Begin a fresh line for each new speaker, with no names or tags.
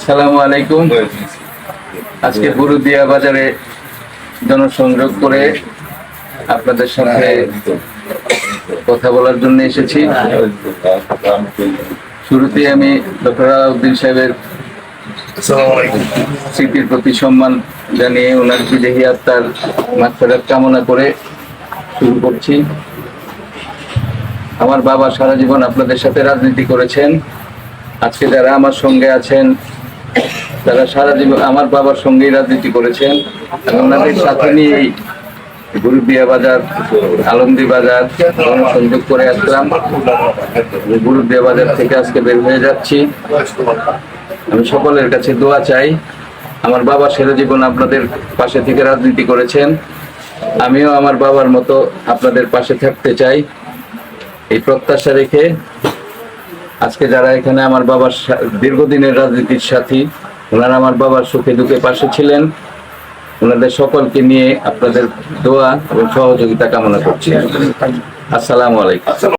আসসালামু আলাইকুম। আজকে গুরুদিয়া বাজারে জনসংযোগ করে আপনাদের সাথে কথা বলার জন্য এসেছি। শুরুতে আমি ডক্টর আলাউদ্দিন সাহেবের স্মৃতির প্রতি সম্মান জানিয়ে ওনার বিদেহী আত্মার মাত্রার কামনা করে শুরু করছি। আমার বাবা সারা জীবন আপনাদের সাথে রাজনীতি করেছেন। আজকে যারা আমার সঙ্গে আছেন তারা সারা জীবন আমার বাবার সঙ্গেই রাজনীতি করেছেন ওনাদের সাথে নিয়েই গুরুবিয়া বাজার আলমদি বাজার সংযোগ করে আসলাম। গুরুবিয়া বাজার থেকে আজকে বের হয়ে যাচ্ছি। আমি সকলের কাছে দোয়া চাই। আমার বাবা সেরা জীবন আপনাদের পাশে থেকে রাজনীতি করেছেন। আমিও আমার বাবার মতো আপনাদের পাশে থাকতে চাই। এই প্রত্যাশা রেখে আজকে যারা এখানে আমার বাবার দীর্ঘদিনের রাজনীতির সাথী ওনারা আমার বাবার সুখে দুঃখে পাশে ছিলেন। ওনাদের সকলকে নিয়ে আপনাদের দোয়া এবং সহযোগিতা কামনা করছি। আসসালামু আলাইকুম।